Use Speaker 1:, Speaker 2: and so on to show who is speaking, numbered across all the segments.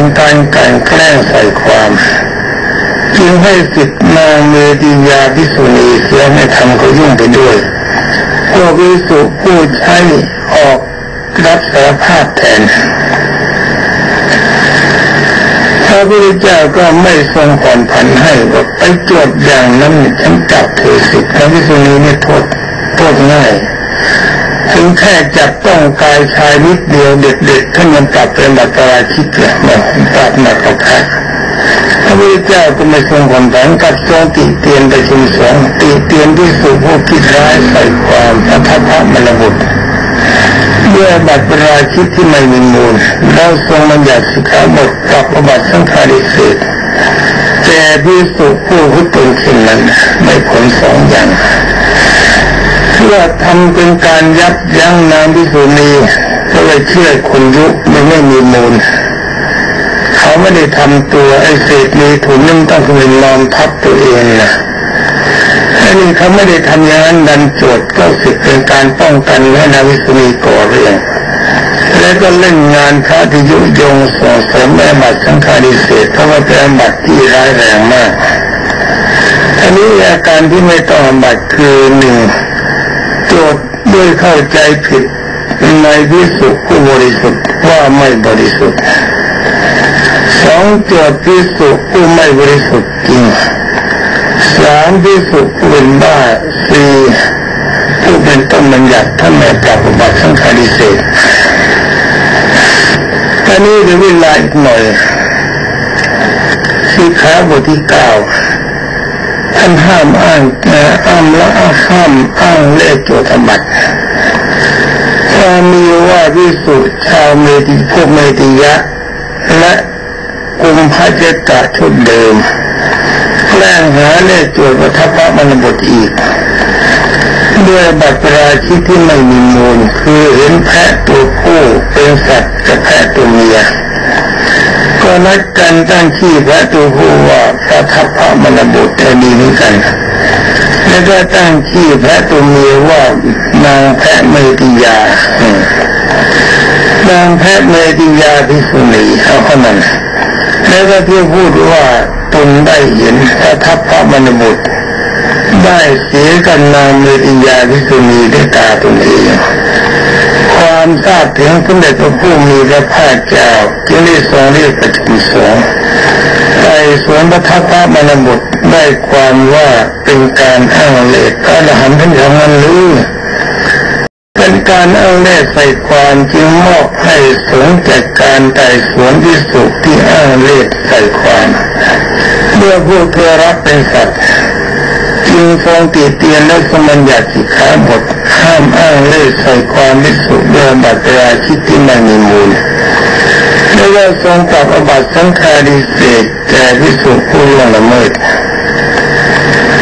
Speaker 1: เป็นการกันแกล้งใส่ความจึงให้สิทธินางเมติยาพิสุณีเสียไม่ทำก็ยุ่งไปด้วยพวกวิสุผู้ใช้ออกรับสารภาพแทนพระพุทธเจ้าก็ไม่ทรงผ่อนผันให้ว่าไปจดอย่างนั้นฉันจับเธอสิพระวิสุณีไม่โทษโทษง่าย ถึงแค่จับต้องกายชายนิดเดียวเด็กๆท่านมันปรับเป็นบัตรราชิกเลยมันปรับหนักกว่าแพ้พระพุทธเจ้าก็ไม่ทรงผ่อนผันกับทรงติเตียนไปชิมสองติเตียนที่สุผู้คิดร้ายใส่ความพระทัพพระมรบุตรด้วยบัตรราชิกที่ไม่มีมูลเราทรงบัญญัติสิกขาบทปรับบัตรสังฆาริเศษแก่พิสุผู้หุตุนขึ้นนั้นไม่ผลสองอย่าง เพื่อทำเป็นการยับยั้งนางพิสุณีก็เลยเชื่อคนยุไม่ไม่มีมูล เขาไม่ได้ทำตัวไอ้เศษมีถุนนึ่งต้องเป็นนอนทับตัวเองนะอันนี้เขาไม่ได้ทำอย่างนั้นดันโจทย์ก็สิเป็นการป้องกันให้นาวิสุณีก่อเรื่องและก็เล่นงานพระที่ยุยงส่งเสริมแม่บัตรสังฆาริเศษเพราะว่าเป็นบัตรที่ร้ายแรงมากอันนี้อาการที่ไม่ต้องบัตรคือหนึ่ง จทย์ด้วยเข้าใจผิดในวิสุผู้บริสุทธิ์ว่าไม่บริสุทธิ์สองโจทย์วิสุผู้ไม่บริสุทธิ์จริงสามวิสุผู้เป็นบ้าสี่ผู้เป็นต้นบัญญัติท่านแม่ปรับบัติสังฆาริเศษอันนี้เป็นเวลาอีกหน่อยสิขาบทที่เก้า ท่านห้ามอ้างอ้ามละห้ามอ้างเลขโจทบัตรถ้ามีว่าวิสุชาวเมติพวกเมติยะ และกุมพระเจกะชุดเดิมแกล้งหาเลขโจทย์วัฏพระมรบทอีกด้วยบัตรราชิที่ไม่มีมูล คือเห็นแพะตัวผู้เป็นสัตว์กับแพะตัวเมีย ก็นัดกันตั้งที่แพะตัวผู้ว่าพระทัพพระมรบุตรดีนี้กันแล้วก็ตั้งที่แพะตัวเมียว่านางแพะเมติยานางแพะเมติยาพิสุณีเอาเท่านั้นแล้วก็ที่พูดว่าตนได้เห็นพระทัพพระมรบุตรได้เสียกันนางเมติยาพิสุณีด้วยตาตนเอง ความทราบถึงสมเด็จพระผู้มีพระภาคเจ้าจึงได้ทรงเรียกประชุมสงฆ์ไต่สวนพระทัพพระมรบุตรได้ความว่าเป็นการอ้างเล่ห์การหันทั้งอย่างนั้นหรือเป็นการอ้างเล่ห์ใส่ความจึงมอบให้สงจัดการไต่สวนที่สุขที่อ้างเล่ห์ใส่ความเมื่อผู้เธอรับเป็นสัตว์ จึงทรงติเตียนและสมัญญัติสิกขาบทห้ามอ้างเล่ใส่ความวิสุทธิ์โดยบัตรราชิตที่ไม่มีมูลและก็ทรงปรับอบัตสังฆาริเศษแก่วิสุทธิ์ผู้ล่วงละเมิด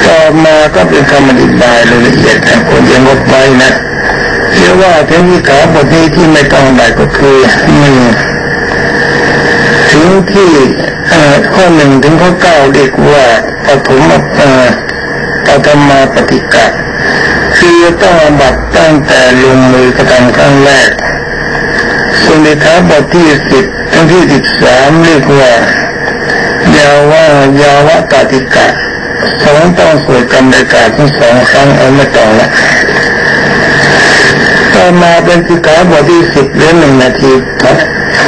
Speaker 1: ต่อมาก็เป็นคำอธิบายรายละเอียดนะคนยังงดไว้นะเรียกว่าเทนิขาบทนี้ที่ไม่ต้องใดก็คือหนึ่งถึงที่ข้อหนึ่งถึงข้อเก้าเรียกว่าปฐมป ปฏิกะคือต้องบัตรตั้งแต่ลงมือกระทำครั้งแรกส่วนในท้าบทที่สิบทั้งที่สิบสามเรียกว่ายาวายาวตาติกะสองต้องสวดกรรมในกาทั้งสองครั้งเอาไม่ต้องละต่อมาเป็นสิกขาบทที่สิบเรื่องหนึ่งนาที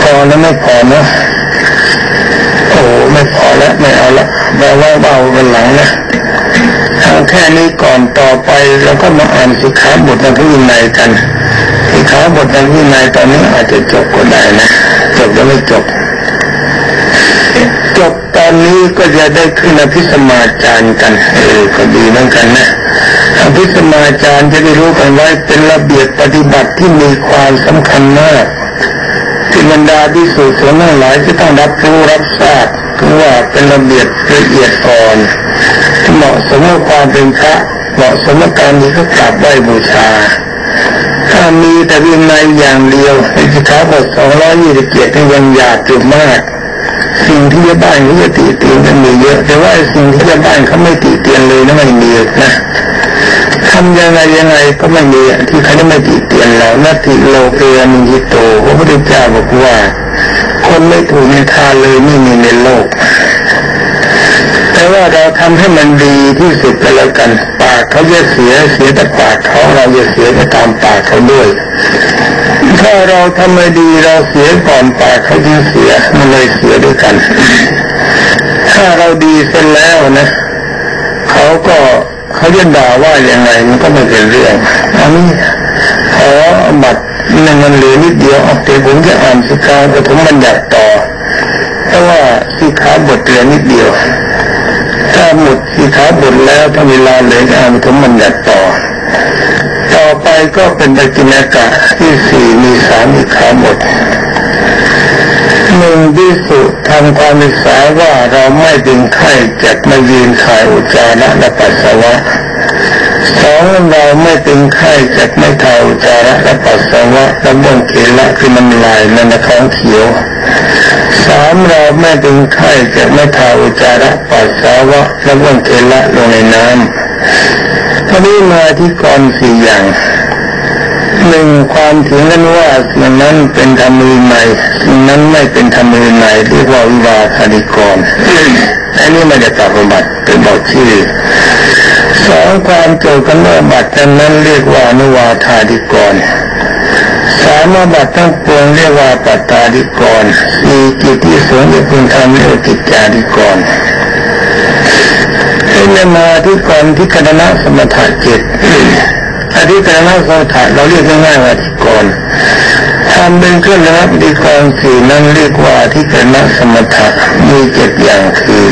Speaker 1: พอแล้วไม่พอเนาะโอ้ไม่พอแล้วไม่เอาละแปลว่าเบาเป็นหลังนะ เอาแค่นี้ก่อนต่อไปเราก็มาอ่านสิกขาบทในพระวินัยกันสิกขาบทในพระวินัยตอนนี้อาจจะจบก็ได้นะจบแล้วไม่จบ จบตอนนี้ก็จะได้ขึ้นอภิสมาจารย์กันเออก็ดีเหมือนกันนะอภิสมาจารย์จะได้รู้กันไว้เป็นระเบียบปฏิบัติที่มีความสำคัญมากที่บรรดาที่สุดส่วนทั้งหลายจะต้องรับรู้รับทราบคือว่าเป็นระเบียบละเอียดอ่อน เหมาะสมกับความเป็นพระเหมาะสมกับการมีก็กราบไหว้บูชา ถ้ามีแต่วินัยอย่างเดียวในสิกขาบทสองร้อยยี่สิบเจ็ดยังหยาบจุดมาก สิ่งที่ชาวบ้านเขาจะติเตียนกันมีเยอะ แต่ว่าสิ่งที่ชาวบ้านเขาไม่ติเตียนเลยนะไม่มีนะทำยังไงยังไงก็ไม่มีที่เขาไม่ติเตียนเรานัตติโลเกมิยิโตพระพุทธเจ้าบอกว่าคคนไม่ถูกในทานเลยไม่มีในโลก แต่ว่าเราทำให้มันดีที่สุดไปแล้วกัน ปากเขาจะเสียเสียแต่ปากเขาเราจะเสียไปตามปากเขาด้วย ถ้าเราทำไม่ดีเราเสียก่อนปากเขาจึงเสียมันเลยเสียด้วยกัน ถ้าเราดีเสร็จแล้วนะเขาก็เขาจะด่าว่ายังไงมันก็ไม่เป็นเรื่องอันนี้ขอบัตรนั่นมันเหลือนิดเดียวเอาเดี๋ยวผมจะอ่านสิกขาปฐมบัญญัติต่อเพราะว่าสิกขาบทเหลือนิดเดียว ถ้าหมดสิกขาบทแล้วถ้าเวลาเหลืออ่านปฐมบัญญัติต่อ ต่อไปก็เป็นปกิณกะที่สี่มีสามสิขาบทหนึ่งพิสุทำความศึกษาว่าเราไม่เป็นไข้จากมายืนถ่ายอุจจาระและปัสสาวะสองเราไม่เป็นไข้จากไม่ถ่ายอุจจาระและปัสสาวะและบ่งเกละคือน้ำลายในท้องเขียว สามเราไม่เป็นไข้จากไม่ถ่ายอุจาระปัสสาวะและบ่งเกละลงในน้ำทีนี้มาที่กรสี่อย่างหนึ่งความถึงนั้นว่าสิ่งนั้นเป็นธรรมือใหม่สิ่งนั้นไม่เป็นธรรมือใหม่เรียกว่าวิวาทานิกรอันนี้ไม่ได้ตอบบัตรเป็นบอกชื่อสองความโจกันว่าบัตรนั้นเรียกว่านุวาธาดิกรามบัตทั้งปวงเรียกว่าปัตตาดิกรสี่กิจที่สงฆ์จะพึงทำเรียกกิจจาดิกรเป็นมาที่กรที่คณะสมถะเจ็ดอธิกรนักสถานเราเรียกง่ายๆว่าอธิกรทำเป็นเครื่องระับอธิกรสี่นั้นเรียกว่าอธิกรนักสมถะมีเจ็ดอย่างคือ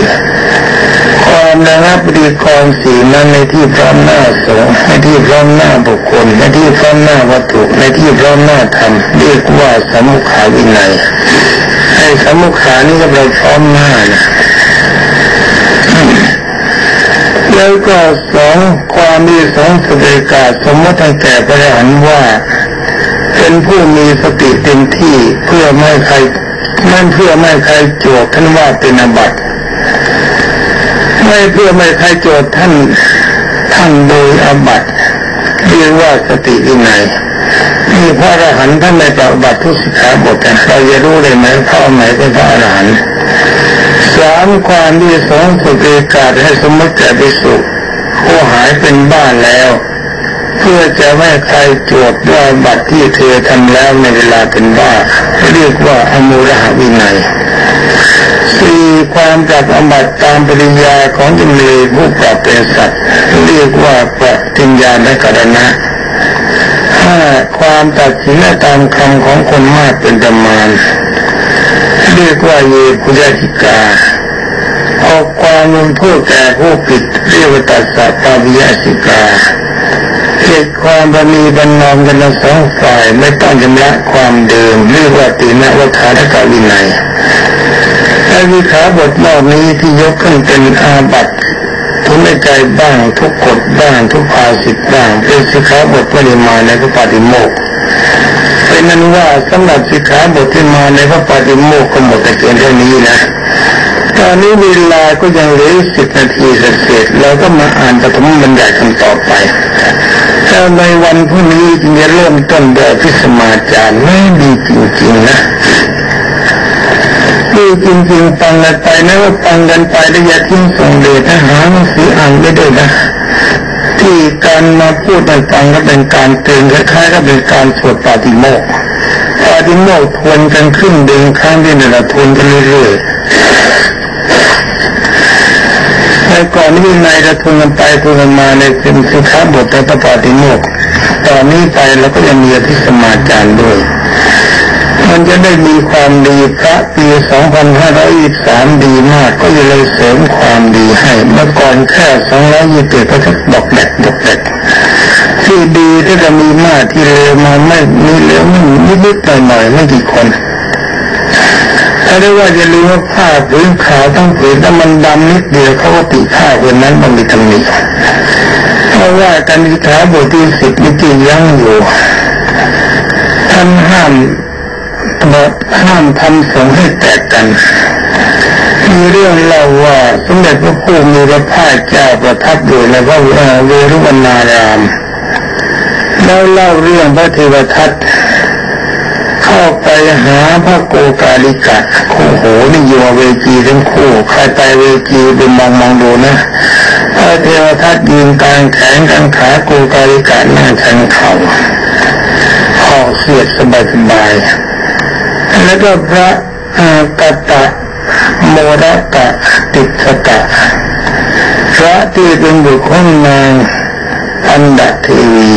Speaker 1: ความระงับอธิกรสีนั้นในที่พร้อมหน้าสงในที่พร้อมหน้าบุคคล ในที่พร้อมหน้าวัตถุในที่พร้อมหน้าธรรมเรียกว่าสมุขาวินัยไอ้สมุขานี่ก็เราพร้อมหน้านะแล้วก็สองความมีสองสติกาสมมติแก่พระหันว่า เป็นผู้มีสติเต็มที่เพื่อไม่ใครไม่เพื่อไม่ใครจทย์ท่านว่าเป็นอบัต ไม่เพื่อไม่ใครโจทย์ท่านท่านโดยอบัตเรียกว่าสติวินัยนี่พระอรหันต์ท่านในปฏิบัติทุสิกขาบทกันเราจะรู้เลยไหมพระไหนเป็นพระอรหันต์สามความที่สองสุเกกาให้สมมติแก่ไปสุผู้หายเป็นบ้านแล้ว เพื่อจะไม่ใครโจทย์ว่าบัตรที่เธอทำแล้วในเวลาเป็นบ้าเรียกว่าอมูรหวินัย สี่ความปรับอบัตตามปริยาของจำเลยผู้ปรับเป็นสัตว์เรียกว่าปฏิญญาและกรณะห้าความตัดสินตามคำของคนมากเป็นประมาณ เรียกว่าเยปุยติกาออกความมุนผู้แก่ผู้ผิดเรียกว่าตัสสะปาวิยสิกาเหตุความบณีบรรนอมกันทั้งสองฝ่ายไม่ต้องชำระความเดิมเรียกว่าตีนวัฏานกาวินัย วิขาบทนอกนี้ที่ยกขึ้นเป็นอาบัตทุกในใจบ้างทุกกฎบ้าง ทุกภาสิทบ้างเป็นสิขาบทปริมาในพระปฏิโมกเป็นนั้นว่าสำหรับสิขาบทที่มาในพระปฏิโมกข์ก็หมดแต่เพียงเท่านี้นะตอนนี้เวลาก็ยังเหลือสิบนาทีเสร็จเราก็มาอ่านปฐมบรรยายกันต่อไปถ้าในวันพรุ่งนี้จะเริ่มต้นโดยพิสมาจารย์ไม่ดีจริงๆนะ ดีจริงๆฟังกันไปนะว่าฟังกันไปแล้วอย่าทิ้งส่งเดชหาหนังสืออ่านไม่ได้นะที่การมาพูดในฟังก็เป็นการเตือนคล้ายๆก็เป็นการสวดปาฏิโมกข์ปาฏิโมกข์ทวนกันขึ้นเดินครั้งที่หนึ่งทวนกันเรื่อยๆในก่อนนี้นายจะทวนกันไปทวนกันมาในเป็นสิขาบทในพระปาฏิโมกข์ตอนนี้ไปเราก็ยังมีอภิสมาจารย์ด้วย มันจะได้มีความดีพระปี2523ดีมากก็เลยเสริมความดีให้เมื่อก่อนแค่227ก็จะบอกแดกบอกแดกที่ดีที่จะมีมากที่เลวมาไม่มีเลวไม่นิดนิดหน่อยหน่อยไม่กี่คนถ้าได้ว่าจะรู้ว่าผ้าผืนขาวต้องผืนถ้ามันดำนิดเดียวเขาก็ติผ้าคนนั้นมันมีตำหนิเพราะว่าการศึกษาบทที่สิบนี่จริงยังอยู่ท่านห้าม บอกห้ามทำสงให้แตกกัน มีเรื่องเล่าว่าสมเด็จพระผู้มีพระภาคเจ้าประทับอยู่ในพระเวรุวนาราม แล้วเล่าเรื่องพระเทวทัตเข้าไปหาพระโกกาลิกะคู่โหนี่อยู่เวจีทั้งคู่ใครไปเวจีไปมองมองดูนะพระเทวทัตยืนกลางแขนกลางขาโกกาลิกะนั่งชันเข่าคอเสียดสบายสบาย แล้วก็พระกัตตะโมระกะติสกะพระที่เป็นบุคคลนางอันดาเทวี